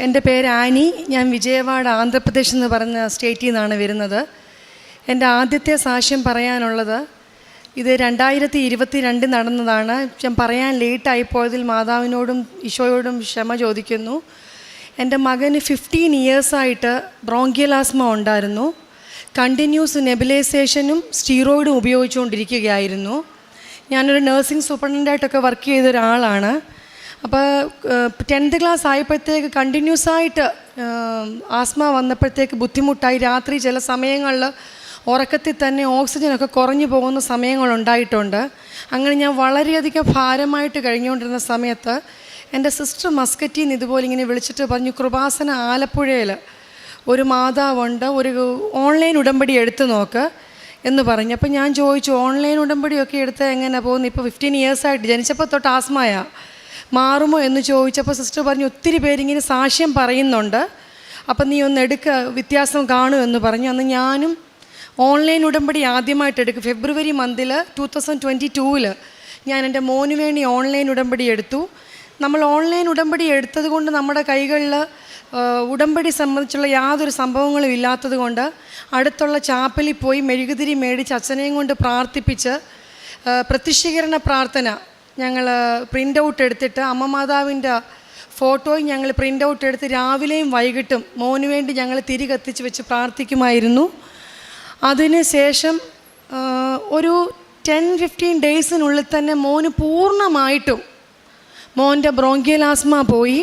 എന്റെ പേര് ആനി. ഞാൻ വിജയവാഡ ആന്ധ്രാപ്രദേശ് എന്ന് പറഞ്ഞ സ്റ്റേറ്റിൽ നിന്നാണ് വരുന്നത്. എന്റെ ആദ്യത്തെ സാക്ഷ്യം പറയാനുള്ളത് ഇത് രണ്ടായിരത്തി ഇരുപത്തി രണ്ട് നടന്നതാണ്. ഞാൻ പറയാൻ ലേറ്റായി പോയതിൽ മാതാവിനോടും ഈശോയോടും ക്ഷമ ചോദിക്കുന്നു. എന്റെ മകന് ഫിഫ്റ്റീൻ ഇയേഴ്സായിട്ട് ബ്രോങ്കിയലാസ്മ ഉണ്ടായിരുന്നു. കണ്ടിന്യൂസ് നെബിലൈസേഷനും സ്റ്റീറോയിഡും ഉപയോഗിച്ചുകൊണ്ടിരിക്കുകയായിരുന്നു. ഞാനൊരു നഴ്സിംഗ് സൂപ്രണ്ടന്റായിട്ടൊക്കെ വർക്ക് ചെയ്ത ഒരാളാണ് അപ്പോൾ ടെൻത്ത് ക്ലാസ് ആയപ്പോഴത്തേക്ക് കണ്ടിന്യൂസ് ആയിട്ട് ആസ്മ വന്നപ്പോഴത്തേക്ക് ബുദ്ധിമുട്ടായി. രാത്രി ചില സമയങ്ങളിൽ ഉറക്കത്തിൽ തന്നെ ഓക്സിജനൊക്കെ കുറഞ്ഞു പോകുന്ന സമയങ്ങളുണ്ടായിട്ടുണ്ട് അങ്ങനെ ഞാൻ വളരെയധികം ഭാരമായിട്ട് കഴിഞ്ഞുകൊണ്ടിരുന്ന സമയത്ത് എന്റെ സിസ്റ്റർ മസ്കറ്റിൽ നിന്ന് ഇതുപോലെ ഇങ്ങനെ വിളിച്ചിട്ട് പറഞ്ഞു കൃപാസന ആലപ്പുഴയിൽ ഒരു മാതാവുണ്ട് ഒരു ഓൺലൈൻ ഉടമ്പടി എടുത്തു നോക്ക് എന്ന് പറഞ്ഞു. അപ്പോൾ ഞാൻ ചോദിച്ചു ഓൺലൈൻ ഉടമ്പടിയൊക്കെ എടുത്ത് എങ്ങനെ പോകുന്നു ഇപ്പോൾ ഫിഫ്റ്റീൻ ഇയേഴ്സായിട്ട് ജനിച്ചപ്പോൾ തൊട്ട് ആസ്മയാ? മാറുമോ എന്ന് ചോദിച്ചപ്പോൾ സിസ്റ്റർ പറഞ്ഞു ഒത്തിരി പേരിങ്ങനെ സാക്ഷ്യം പറയുന്നുണ്ട്. അപ്പം നീ ഒന്ന് എടുക്കുക വ്യത്യാസം കാണും എന്ന് പറഞ്ഞു. അന്ന് ഞാനും ഓൺലൈൻ ഉടമ്പടി ആദ്യമായിട്ട് എടുക്കും. ഫെബ്രുവരി മന്തിൽ ടു തൗസൻഡ് ട്വന്റി ടൂവിൽ ഞാൻ എന്റെ മോന് വേണ്ടി ഓൺലൈൻ ഉടമ്പടി എടുത്തു. നമ്മൾ ഓൺലൈൻ ഉടമ്പടി എടുത്തത് കൊണ്ട് നമ്മുടെ കൈകളിൽ ഉടമ്പടി സംബന്ധിച്ചുള്ള യാതൊരു സംഭവങ്ങളും ഇല്ലാത്തത് കൊണ്ട് അടുത്തുള്ള ചാപ്പലിൽ പോയി മെഴുകുതിരി മേടിച്ച് അച്ഛനെയും കൊണ്ട് പ്രാർത്ഥിപ്പിച്ച് പ്രത്യക്ഷീകരണ പ്രാർത്ഥന ഞങ്ങൾ പ്രിന്റ് ഔട്ട് എടുത്തിട്ട് അമ്മ മാതാവിന്റെ ഫോട്ടോയും ഞങ്ങൾ പ്രിന്റ് ഔട്ട് എടുത്ത് രാവിലെയും വൈകിട്ടും മോന് വേണ്ടി ഞങ്ങൾ തിരി കത്തിച്ച് വെച്ച് പ്രാർത്ഥിക്കുമായിരുന്നു. അതിന് ശേഷം ഒരു ടെൻ ഫിഫ്റ്റീൻ ഡേയ്സിനുള്ളിൽ തന്നെ മോന് പൂർണമായിട്ടും മോന്റെ ബ്രോങ്കിയൽ ആസ്മ പോയി.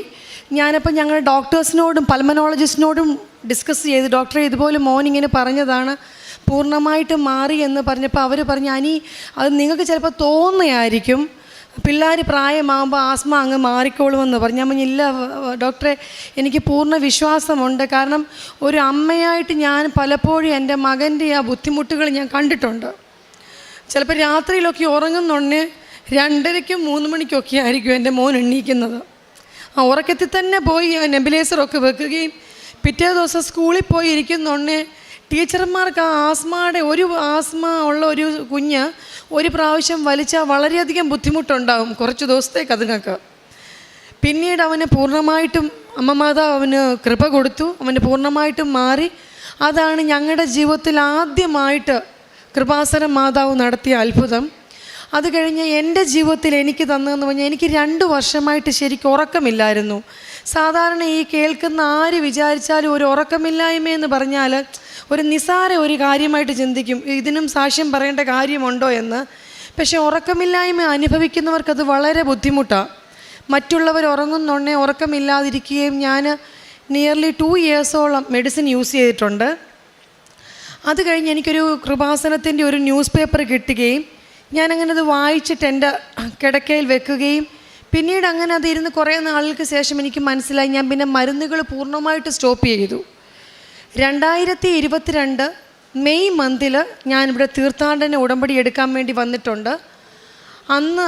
ഞാനപ്പോൾ ഞങ്ങൾ ഡോക്ടേഴ്സിനോടും പൽമനോളജിസ്റ്റിനോടും ഡിസ്കസ് ചെയ്ത് ഡോക്ടറെ ഇതുപോലെ മോൻ ഇങ്ങനെ പറഞ്ഞതാണ് പൂർണമായിട്ടും മാറി എന്ന് പറഞ്ഞപ്പോൾ അവർ പറഞ്ഞു അനി അത് നിങ്ങൾക്ക് ചിലപ്പോൾ തോന്നുകയായിരിക്കും പിള്ളേർ പ്രായമാകുമ്പോൾ ആസ്മ അങ്ങ് മാറിക്കോളുമെന്ന് പറഞ്ഞു. ഞാൻ ഇല്ല ഡോക്ടറെ എനിക്ക് പൂർണ വിശ്വാസമുണ്ട്. കാരണം ഒരു അമ്മയായിട്ട് ഞാൻ പലപ്പോഴും എന്റെ മകന്റെ ആ ബുദ്ധിമുട്ടുകൾ ഞാൻ കണ്ടിട്ടുണ്ട്. ചിലപ്പോൾ രാത്രിയിലൊക്കെ ഉറങ്ങുന്നുണ്ടെ രണ്ടരയ്ക്കും മൂന്ന് മണിക്കൊക്കെ ആയിരിക്കും എന്റെ മോൻ എണ്ണീക്കുന്നത് ആ ഉറക്കത്തിൽ തന്നെ പോയി നെബിലൈസറൊക്കെ വെക്കുകയും പിറ്റേ ദിവസം സ്കൂളിൽ പോയി ഇരിക്കുന്നുണ്ടെ ടീച്ചർമാർക്ക് ആ ആസ്മയുടെ ഒരു ആസ്മ ഉള്ള ഒരു കുഞ്ഞ് ഒരു പ്രാവശ്യം വലിച്ചാൽ വളരെയധികം ബുദ്ധിമുട്ടുണ്ടാകും കുറച്ച് ദിവസത്തേക്ക് അതുങ്ങൾക്ക്. പിന്നീട് അവന് പൂർണമായിട്ടും അമ്മ മാതാവ് അവന് കൃപ കൊടുത്തു അവന് പൂർണമായിട്ടും മാറി. അതാണ് ഞങ്ങളുടെ ജീവിതത്തിൽ ആദ്യമായിട്ട് കൃപാസന മാതാവ് നടത്തിയ അത്ഭുതം. അത് കഴിഞ്ഞ് എന്റെ ജീവിതത്തിൽ എനിക്ക് തന്നതെന്ന് പറഞ്ഞാൽ എനിക്ക് രണ്ട് വർഷമായിട്ട് ശരിക്കും ഉറക്കമില്ലായിരുന്നു. സാധാരണ ഈ കേൾക്കുന്ന ആര് വിചാരിച്ചാലും ഒരു ഉറക്കമില്ലായ്മ എന്ന് പറഞ്ഞാൽ ഒരു നിസാര ഒരു കാര്യമായിട്ട് ചിന്തിക്കും. ഇതിനും സാക്ഷ്യം പറയേണ്ട കാര്യമുണ്ടോ എന്ന്. പക്ഷേ ഉറക്കമില്ലായ്മ അനുഭവിക്കുന്നവർക്കത് വളരെ ബുദ്ധിമുട്ടാണ് മറ്റുള്ളവർ ഉറങ്ങുന്നുണ്ടേ ഉറക്കമില്ലാതിരിക്കുകയും ഞാൻ നിയർലി ടു ഇയേഴ്സോളം മെഡിസിൻ യൂസ് ചെയ്തിട്ടുണ്ട്. അത് കഴിഞ്ഞ് എനിക്കൊരു കൃപാസനത്തിന്റെ ഒരു ന്യൂസ് പേപ്പർ കിട്ടുകയും ഞാനങ്ങനെ അത് വായിച്ചിട്ട് എന്റെ കിടക്കയിൽ വെക്കുകയും പിന്നീട് അങ്ങനെ അത് ഇരുന്ന് കുറേ നാളുകൾക്ക് ശേഷം എനിക്ക് മനസ്സിലായി. ഞാൻ പിന്നെ മരുന്നുകൾ പൂർണമായിട്ട് സ്റ്റോപ്പ് ചെയ്തു. രണ്ടായിരത്തി ഇരുപത്തിരണ്ട് മെയ് മന്തിൽ ഞാനിവിടെ തീർത്ഥാടന ഉടമ്പടി എടുക്കാൻ വേണ്ടി വന്നിട്ടുണ്ട്. അന്ന്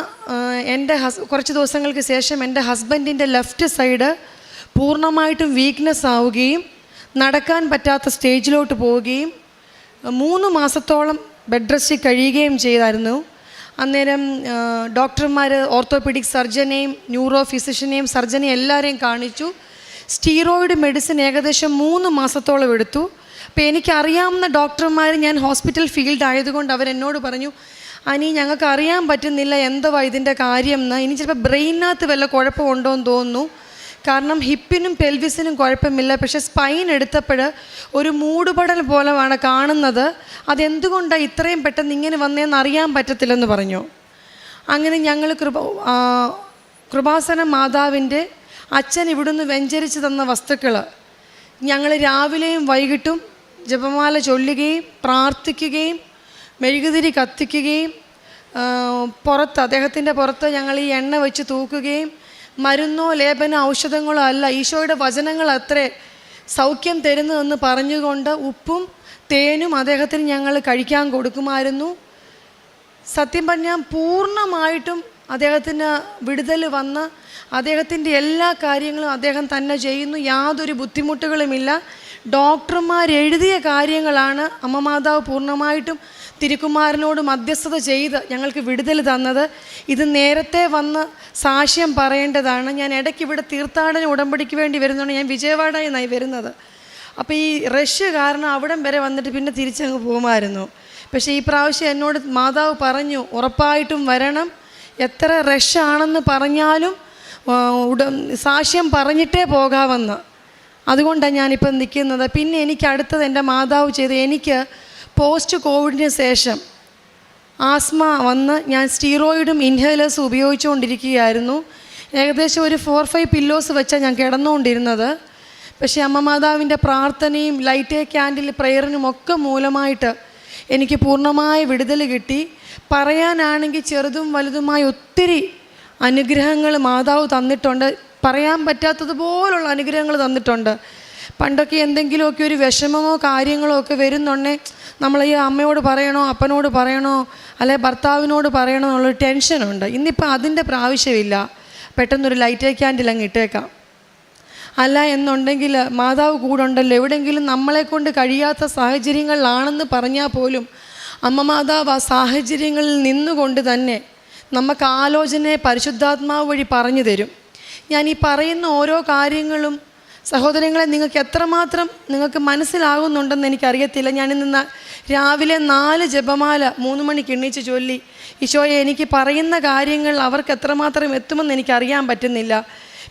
എന്റെ ഹസ് കുറച്ച് ദിവസങ്ങൾക്ക് ശേഷം എന്റെ ഹസ്ബൻഡിന്റെ ലെഫ്റ്റ് സൈഡ് പൂർണമായിട്ടും വീക്ക്നെസ് ആവുകയും നടക്കാൻ പറ്റാത്ത സ്റ്റേജിലോട്ട് പോവുകയും മൂന്ന് മാസത്തോളം ബെഡ് റെസ്റ്റിൽ കഴിയുകയും ചെയ്തായിരുന്നു. അന്നേരം ഡോക്ടർമാർ ഓർത്തോപീഡിക് സർജനെയും ന്യൂറോ ഫിസിഷ്യനെയും സർജനെയും എല്ലാവരെയും കാണിച്ചു. സ്റ്റീറോയിഡ് മെഡിസിൻ ഏകദേശം മൂന്ന് മാസത്തോളം എടുത്തു. അപ്പോൾ എനിക്കറിയാവുന്ന ഡോക്ടർമാർ ഞാൻ ഹോസ്പിറ്റൽ ഫീൽഡ് ആയതുകൊണ്ട് അവരെന്നോട് പറഞ്ഞു അനി ഞങ്ങൾക്ക് അറിയാൻ പറ്റുന്നില്ല എന്തുവാ ഇതിന്റെ കാര്യം എന്ന് ഇനി ചിലപ്പോൾ ബ്രെയിനകത്ത് വല്ല കുഴപ്പമുണ്ടോ എന്ന് തോന്നുന്നു. കാരണം ഹിപ്പിനും പെൽവിസിനും കുഴപ്പമില്ല. പക്ഷേ സ്പൈൻ എടുത്തപ്പോൾ ഒരു മൂടുപടൽ പോലെയാണ് കാണുന്നത്. അതെന്തുകൊണ്ടാണ് ഇത്രയും പെട്ടെന്ന് ഇങ്ങനെ വന്നതെന്ന് അറിയാൻ പറ്റത്തില്ലെന്ന് പറഞ്ഞു. അങ്ങനെ ഞങ്ങൾ കൃപ കൃപാസന മാതാവിന്റെ അച്ഛൻ ഇവിടുന്ന് വെഞ്ചരിച്ച് തന്ന വസ്തുക്കൾ ഞങ്ങൾ രാവിലെയും വൈകിട്ടും ജപമാല ചൊല്ലുകയും പ്രാർത്ഥിക്കുകയും മെഴുകുതിരി കത്തിക്കുകയും പുറത്ത് അദ്ദേഹത്തിന്റെ പുറത്ത് ഞങ്ങൾ ഈ എണ്ണ വെച്ച് തൂക്കുകയും മരുന്നോ ലേപനോ ഔഷധങ്ങളോ അല്ല ഈശോയുടെ വചനങ്ങൾ അത്രേ സൗഖ്യം തരുന്നതെന്ന് പറഞ്ഞുകൊണ്ട് ഉപ്പും തേനും അദ്ദേഹത്തിന് ഞങ്ങൾ കഴിക്കാൻ കൊടുക്കുമായിരുന്നു. സത്യം പറഞ്ഞാൽ പൂർണമായിട്ടും അദ്ദേഹത്തിന് വിടുതൽ വന്ന് അദ്ദേഹത്തിന്റെ എല്ലാ കാര്യങ്ങളും അദ്ദേഹം തന്നെ ചെയ്യുന്നു. യാതൊരു ബുദ്ധിമുട്ടുകളുമില്ല. ഡോക്ടർമാർ എഴുതിയ കാര്യങ്ങളാണ് അമ്മ മാതാവ് പൂർണമായിട്ടും തിരുക്കുമാരനോട് മധ്യസ്ഥത ചെയ്ത് ഞങ്ങൾക്ക് വിടുതൽ തന്നത്. ഇത് നേരത്തെ വന്ന് സാക്ഷ്യം പറയേണ്ടതാണ്. ഞാൻ ഇടയ്ക്ക് ഇവിടെ തീർത്ഥാടന ഉടമ്പടിക്ക് വേണ്ടി വരുന്നതാണ്. ഞാൻ വിജയവാഡയിൽ നായി വരുന്നത്. അപ്പോൾ ഈ റഷ് കാരണം അവിടം വരെ വന്നിട്ട് പിന്നെ തിരിച്ചങ്ങ് പോകുമായിരുന്നു. പക്ഷേ ഈ പ്രാവശ്യം എന്നോട് മാതാവ് പറഞ്ഞു ഉറപ്പായിട്ടും വരണം. എത്ര റഷാണെന്ന് പറഞ്ഞാലും ആ, ഉട സാക്ഷ്യം പറഞ്ഞിട്ടേ പോകാമെന്ന്. അതുകൊണ്ടാണ് ഞാനിപ്പം നിൽക്കുന്നത്. പിന്നെ എനിക്ക് അടുത്തത് എന്റെ മാതാവ് ചെയ്ത് എനിക്ക് പോസ്റ്റ് കോവിഡിന് ശേഷം ആസ്മ വന്ന് ഞാൻ സ്റ്റീറോയിഡും ഇൻഹേലേഴ്സും ഉപയോഗിച്ചുകൊണ്ടിരിക്കുകയായിരുന്നു. ഏകദേശം ഒരു ഫോർ ഫൈവ് പില്ലോസ് വെച്ചാണ് ഞാൻ കിടന്നുകൊണ്ടിരുന്നത്. പക്ഷേ അമ്മ മാതാവിന്റെ പ്രാർത്ഥനയും ലൈറ്റേ ക്യാൻഡിൽ പ്രെയറിനും ഒക്കെ മൂലമായിട്ട് എനിക്ക് പൂർണമായ വിടുതൽ കിട്ടി. പറയാനാണെങ്കിൽ ചെറുതും വലുതുമായ ഒത്തിരി അനുഗ്രഹങ്ങൾ മാതാവ് തന്നിട്ടുണ്ട്. പറയാൻ പറ്റാത്തതുപോലുള്ള അനുഗ്രഹങ്ങൾ തന്നിട്ടുണ്ട്. പണ്ടൊക്കെ എന്തെങ്കിലുമൊക്കെ ഒരു വിഷമമോ കാര്യങ്ങളോ ഒക്കെ വരുന്നുണ്ടേ നമ്മൾ ഈ അമ്മയോട് പറയണോ അപ്പനോട് പറയണോ അല്ലെ ഭർത്താവിനോട് പറയണോ എന്നുള്ളൊരു ടെൻഷനുണ്ട്. ഇന്നിപ്പോൾ അതിന്റെ പ്രാവശ്യമില്ല. പെട്ടെന്നൊരു ലൈറ്റ് ക്യാൻഡിൽ അങ്ങ് ഇട്ടേക്കാം. അല്ല എന്നുണ്ടെങ്കിൽ മാതാവ് കൂടെ ഉണ്ടല്ലോ എവിടെയെങ്കിലും നമ്മളെ കൊണ്ട് കഴിയാത്ത സാഹചര്യങ്ങളിലാണെന്ന് പറഞ്ഞാൽ പോലും അമ്മ മാതാവ് ആ സാഹചര്യങ്ങളിൽ നിന്നുകൊണ്ട് തന്നെ നമുക്ക് ആലോചനയെ പരിശുദ്ധാത്മാവ് വഴി പറഞ്ഞു തരും. ഞാൻ ഈ പറയുന്ന ഓരോ കാര്യങ്ങളും സഹോദരങ്ങളെ നിങ്ങൾക്ക് എത്രമാത്രം നിങ്ങൾക്ക് മനസ്സിലാകുന്നുണ്ടെന്ന് എനിക്കറിയത്തില്ല. ഞാനിന്ന് രാവിലെ നാല് ജപമാല മൂന്ന് മണിക്ക് എണ്ണീച്ച് ചൊല്ലി ഈശോയെ എനിക്ക് പറയുന്ന കാര്യങ്ങൾ അവർക്ക് എത്രമാത്രം എത്തുമെന്ന് എനിക്കറിയാൻ പറ്റുന്നില്ല.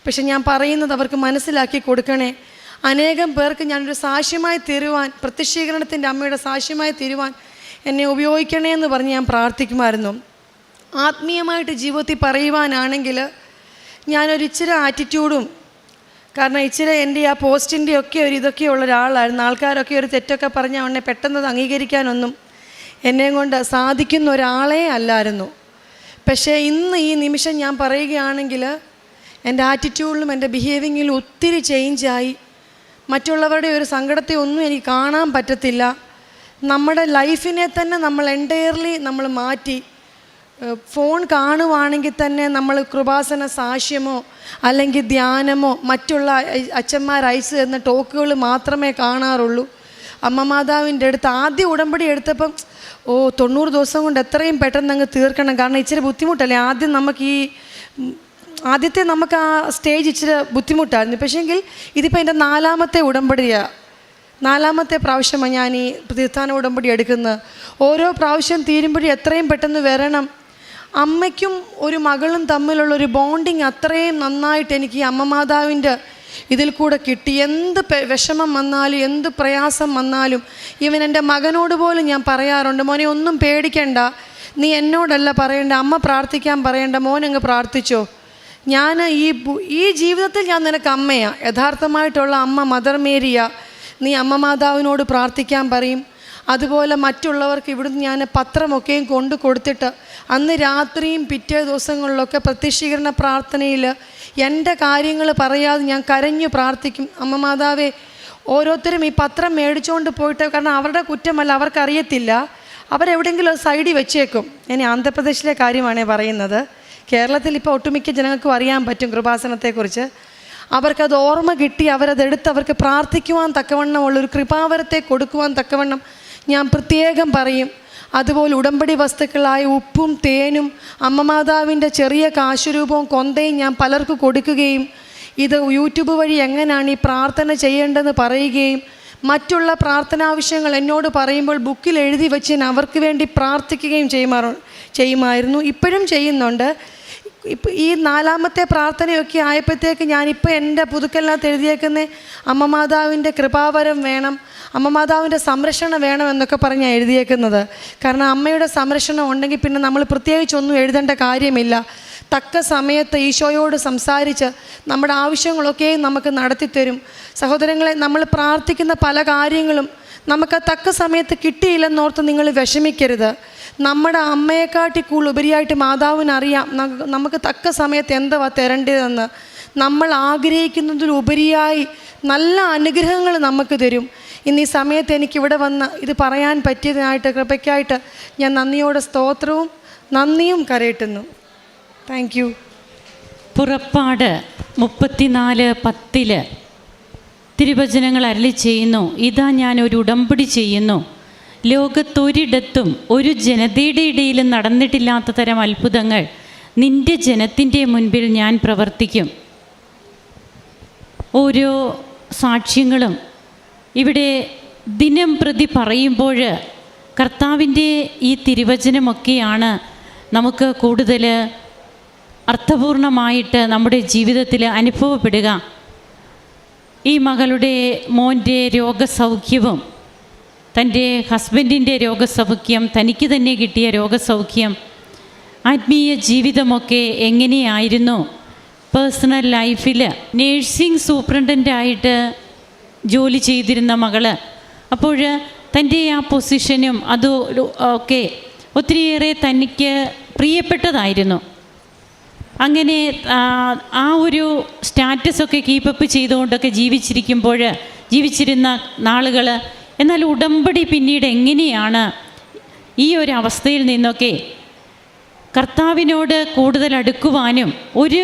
പക്ഷെ ഞാൻ പറയുന്നത് അവർക്ക് മനസ്സിലാക്കി കൊടുക്കണേ. അനേകം പേർക്ക് ഞാനൊരു സാക്ഷ്യമായി തീരുവാൻ പ്രത്യക്ഷീകരണത്തിന്റെ അമ്മയുടെ സാക്ഷ്യമായി തീരുവാൻ എന്നെ ഉപയോഗിക്കണേ എന്ന് പറഞ്ഞ് ഞാൻ പ്രാർത്ഥിക്കുമായിരുന്നു. ആത്മീയമായിട്ട് ജീവിതത്തിൽ പറയുവാനാണെങ്കിൽ ഞാനൊരു ഇച്ചിരി ആറ്റിറ്റ്യൂഡും കാരണം ഇച്ചിരി എന്റെ ആ പോസ്റ്റിന്റെ ഒക്കെ ഒരു ഇതൊക്കെ ഉള്ള ഒരാളായിരുന്നു. ആൾക്കാരൊക്കെ ഒരു തെറ്റൊക്കെ പറഞ്ഞാൽ ഉടനെ പെട്ടെന്ന് അംഗീകരിക്കാനൊന്നും എന്നെ കൊണ്ട് സാധിക്കുന്ന ഒരാളേ അല്ലായിരുന്നു. പക്ഷേ ഇന്ന് ഈ നിമിഷം ഞാൻ പറയുകയാണെങ്കിൽ എന്റെ ആറ്റിറ്റ്യൂഡിലും എന്റെ ബിഹേവിങ്ങിലും ഒത്തിരി ചേഞ്ചായി മറ്റുള്ളവരുടെ ഒരു സങ്കടത്തെ ഒന്നും എനിക്ക് കാണാൻ പറ്റത്തില്ല. നമ്മുടെ ലൈഫിനെ തന്നെ നമ്മൾ എന്റയർലി നമ്മൾ മാറ്റി. ഫോൺ കാണുവാണെങ്കിൽ തന്നെ നമ്മൾ കൃപാസന സാക്ഷ്യമോ അല്ലെങ്കിൽ ധ്യാനമോ മറ്റുള്ള അച്ഛന്മാർ അയച്ചു തരുന്ന ടോക്കുകൾ മാത്രമേ കാണാറുള്ളൂ. അമ്മ മാതാവിന്റെ അടുത്ത് ആദ്യം ഉടമ്പടി എടുത്തപ്പം ഓ തൊണ്ണൂറ് ദിവസം കൊണ്ട് എത്രയും പെട്ടെന്ന് അങ്ങ് തീർക്കണം. കാരണം ഇച്ചിരി ബുദ്ധിമുട്ടല്ലേ? ആദ്യം നമുക്ക് ഈ ആദ്യത്തെ നമുക്ക് ആ സ്റ്റേജ് ഇച്ചിരി ബുദ്ധിമുട്ടായിരുന്നു. പക്ഷേങ്കിൽ ഇതിപ്പോൾ എന്റെ നാലാമത്തെ ഉടമ്പടിയാണ് നാലാമത്തെ പ്രാവശ്യമാണ് ഞാൻ ഈ തീർത്ഥാന ഉടമ്പടി എടുക്കുന്നത് ഓരോ പ്രാവശ്യം തീരുമ്പോഴും എത്രയും പെട്ടെന്ന് വരണം. അമ്മയ്ക്കും ഒരു മകളും തമ്മിലുള്ള ഒരു ബോണ്ടിങ് അത്രയും നന്നായിട്ട് എനിക്ക് അമ്മ മാതാവിന്റെ ഇതിൽ കൂടെ കിട്ടി. എന്ത് വിഷമം വന്നാലും എന്ത് പ്രയാസം വന്നാലും ഇവൻ എന്റെ മകനോട് പോലും ഞാൻ പറയാറുണ്ട് മോനെ ഒന്നും പേടിക്കണ്ട. നീ എന്നോടല്ല പറയേണ്ട. അമ്മ പ്രാർത്ഥിക്കാൻ പറയേണ്ട. മോനങ്ങ് പ്രാർത്ഥിച്ചോ. ഞാൻ ഈ ഈ ജീവിതത്തിൽ ഞാൻ നിനക്ക് അമ്മയാ. യഥാർത്ഥമായിട്ടുള്ള അമ്മ മദർ മേരിയ. നീ അമ്മ മാതാവിനോട് പ്രാർത്ഥിക്കാൻ പറയും. അതുപോലെ മറ്റുള്ളവർക്ക് ഇവിടുന്ന് ഞാൻ പത്രമൊക്കെയും കൊണ്ടു കൊടുത്തിട്ട് അന്ന് രാത്രിയും പിറ്റേ ദിവസങ്ങളിലൊക്കെ പ്രത്യക്ഷീകരണ പ്രാർത്ഥനയിൽ എന്റെ കാര്യങ്ങൾ പറയാതെ ഞാൻ കരഞ്ഞു പ്രാർത്ഥിക്കും. അമ്മ മാതാവേ ഓരോരുത്തരും ഈ പത്രം മേടിച്ചുകൊണ്ട് പോയിട്ട് കാരണം അവരുടെ കുറ്റമല്ല അവർക്കറിയത്തില്ല. അവരെവിടെയെങ്കിലും സൈഡിൽ വെച്ചേക്കും. ഇനി ആന്ധ്രാപ്രദേശിലെ കാര്യമാണേ പറയുന്നത്. കേരളത്തിൽ ഇപ്പോൾ ഒട്ടുമിക്ക ജനങ്ങൾക്കും അറിയാൻ പറ്റും കൃപാസനത്തെക്കുറിച്ച്. അവർക്കത് ഓർമ്മ കിട്ടി അവരതെടുത്ത് അവർക്ക് പ്രാർത്ഥിക്കുവാൻ തക്കവണ്ണമുള്ള ഒരു കൃപാവരത്തെ കൊടുക്കുവാൻ തക്കവണ്ണം ഞാൻ പ്രത്യേകം പറയും. അതുപോലെ ഉടമ്പടി വസ്തുക്കളായ ഉപ്പും തേനും അമ്മമാതാവിന്റെ ചെറിയ കാശുരൂപവും കൊന്തയും ഞാൻ പലർക്ക് കൊടുക്കുകയും ഇത് യൂട്യൂബ് വഴി എങ്ങനെയാണ് ഈ പ്രാർത്ഥന ചെയ്യേണ്ടതെന്ന് പറയുകയും മറ്റുള്ള പ്രാർത്ഥനാവശ്യങ്ങൾ എന്നോട് പറയുമ്പോൾ ബുക്കിൽ എഴുതി വെച്ച് ഞാൻ അവർക്ക് വേണ്ടി പ്രാർത്ഥിക്കുകയും ചെയ്യുമാറു ചെയ്യുമായിരുന്നു. ഇപ്പോഴും ചെയ്യുന്നുണ്ട്. ഇപ്പം ഈ നാലാമത്തെ പ്രാർത്ഥനയൊക്കെ ആയപ്പോഴത്തേക്ക് ഞാനിപ്പോൾ എന്റെ പുതുക്കലിനകത്ത് എഴുതിയേക്കുന്ന അമ്മ മാതാവിന്റെ കൃപാവരം വേണം അമ്മ മാതാവിന്റെ സംരക്ഷണം വേണം എന്നൊക്കെ പറഞ്ഞാണ് എഴുതിയേക്കുന്നത്. കാരണം അമ്മയുടെ സംരക്ഷണം ഉണ്ടെങ്കിൽ പിന്നെ നമ്മൾ പ്രത്യേകിച്ചൊന്നും എഴുതേണ്ട കാര്യമില്ല. തക്ക സമയത്ത് ഈശോയോട് സംസാരിച്ച് നമ്മുടെ ആവശ്യങ്ങളൊക്കെയും നമുക്ക് നടത്തിത്തരും. സഹോദരങ്ങളെ നമ്മൾ പ്രാർത്ഥിക്കുന്ന പല കാര്യങ്ങളും നമുക്ക് തക്ക സമയത്ത് കിട്ടിയില്ലെന്നോർത്ത് നിങ്ങൾ വിഷമിക്കരുത്. നമ്മുടെ അമ്മയെക്കാട്ടി കൂടുതൽ ഉപരിയായിട്ട് മാതാവിനറിയാം നമുക്ക് തക്ക സമയത്ത് എന്തുവാ തരേണ്ടതെന്ന്. നമ്മൾ ആഗ്രഹിക്കുന്നതിലുപരിയായി നല്ല അനുഗ്രഹങ്ങൾ നമുക്ക് തരും. ഇന്ന് ഈ സമയത്ത് എനിക്കിവിടെ വന്ന് ഇത് പറയാൻ പറ്റിയതിനായിട്ട് കൃപയ്ക്കായിട്ട് ഞാൻ നന്ദിയോടെ സ്തോത്രവും നന്ദിയും കരയിട്ടുന്നു. താങ്ക് യു പുറപ്പാട് മുപ്പത്തിനാല് പത്തിൽ തിരുവചനങ്ങൾ അരളി ചെയ്യുന്നു. ഇതാ ഞാൻ ഒരു ഉടമ്പടി ചെയ്യുന്നു. ലോകത്തൊരിടത്തും ഒരു ജനതയുടെ ഇടയിലും നടന്നിട്ടില്ലാത്ത തരം അത്ഭുതങ്ങൾ നിന്റെ ജനത്തിന്റെ മുൻപിൽ ഞാൻ പ്രവർത്തിക്കും. ഓരോ സാക്ഷ്യങ്ങളും ഇവിടെ ദിനം പ്രതി പറയുമ്പോൾ കർത്താവിന്റെ ഈ തിരുവചനമൊക്കെയാണ് നമുക്ക് കൂടുതൽ അർത്ഥപൂർണമായിട്ട് നമ്മുടെ ജീവിതത്തിൽ അനുഭവപ്പെടുക. ഈ മകളുടെ മോന്റെ രോഗസൗഖ്യവും തന്റെ ഹസ്ബൻഡിന്റെ രോഗസൗഖ്യം തനിക്ക് തന്നെ കിട്ടിയ രോഗസൗഖ്യം ആത്മീയ ജീവിതമൊക്കെ എങ്ങനെയായിരുന്നു? പേഴ്സണൽ ലൈഫിൽ നേഴ്സിംഗ് സൂപ്രണ്ടന്റായിട്ട് ജോലി ചെയ്തിരുന്ന മകൾ അപ്പോൾ തന്റെ ആ പൊസിഷനും അത് ഒക്കെ ഒത്തിരിയേറെ തനിക്ക് പ്രിയപ്പെട്ടതായിരുന്നു. അങ്ങനെ ആ, ഒരു സ്റ്റാറ്റസൊക്കെ കീപ്പപ്പ് ചെയ്തുകൊണ്ടൊക്കെ ജീവിച്ചിരിക്കുമ്പോൾ ജീവിച്ചിരുന്ന നാളുകൾ എന്നാൽ ഉടമ്പടി പിന്നീട് എങ്ങനെയാണ് ഈ ഒരു അവസ്ഥയിൽ നിന്നൊക്കെ കർത്താവിനോട് കൂടുതൽ അടുക്കുവാനും ഒരു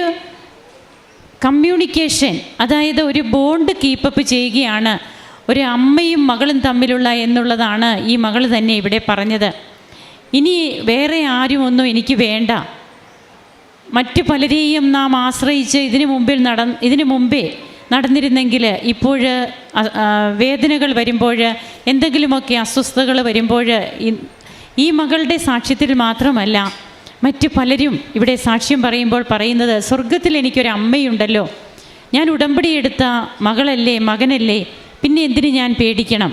കമ്മ്യൂണിക്കേഷൻ അതായത് ഒരു ബോണ്ട് കീപ്പപ്പ് ചെയ്യുകയാണ് ഒരു അമ്മയും മകളും തമ്മിലുള്ള എന്നുള്ളതാണ് ഈ മകൾ തന്നെ ഇവിടെ പറഞ്ഞത്. ഇനി വേറെ ആരും ഒന്നും എനിക്ക് വേണ്ട. മറ്റു പലരെയും നാം ആശ്രയിച്ച് ഇതിനു മുമ്പിൽ നട ഇതിനു മുമ്പേ നടന്നിരുന്നെങ്കിൽ ഇപ്പോൾ വേദനകൾ വരുമ്പോൾ എന്തെങ്കിലുമൊക്കെ അസ്വസ്ഥതകൾ വരുമ്പോൾ ഈ- മകളുടെ സാക്ഷ്യത്തിൽ മാത്രമല്ല മറ്റ് പലരും ഇവിടെ സാക്ഷ്യം പറയുമ്പോൾ പറയുന്നത് സ്വർഗത്തിൽ എനിക്കൊരു അമ്മയുണ്ടല്ലോ. ഞാൻ ഉടമ്പടി എടുത്ത മകളല്ലേ മകനല്ലേ? പിന്നെ എന്തിനു ഞാൻ പേടിക്കണം?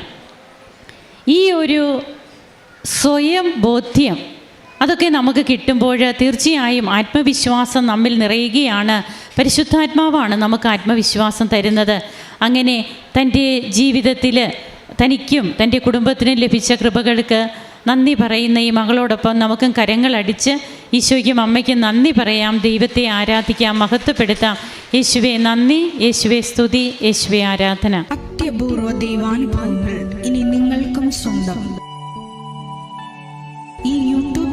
ഈ ഒരു സ്വയം ബോധ്യം അതൊക്കെ നമുക്ക് കിട്ടുമ്പോൾ തീർച്ചയായും ആത്മവിശ്വാസം നമ്മിൽ നിറയുകയാണ്. പരിശുദ്ധാത്മാവാണ് നമുക്ക് ആത്മവിശ്വാസം തരുന്നത്. അങ്ങനെ തന്റെ ജീവിതത്തിൽ തനിക്കും തന്റെ കുടുംബത്തിനും ലഭിച്ച കൃപകൾക്ക് നന്ദി പറയുന്ന ഈ മകളോടൊപ്പം നമുക്കും കരങ്ങളടിച്ച് ഈശോയ്ക്കും അമ്മയ്ക്കും നന്ദി പറയാം. ദൈവത്തെ ആരാധിക്കാം മഹത്വപ്പെടുത്താം. യേശുവെ നന്ദി. യേശുവെ സ്തുതി. യേശുവെ ആരാധന. അത്യപൂർവ ദൈവാനുഭവങ്ങൾ ഇനി നിങ്ങൾക്കും സ്വന്തം.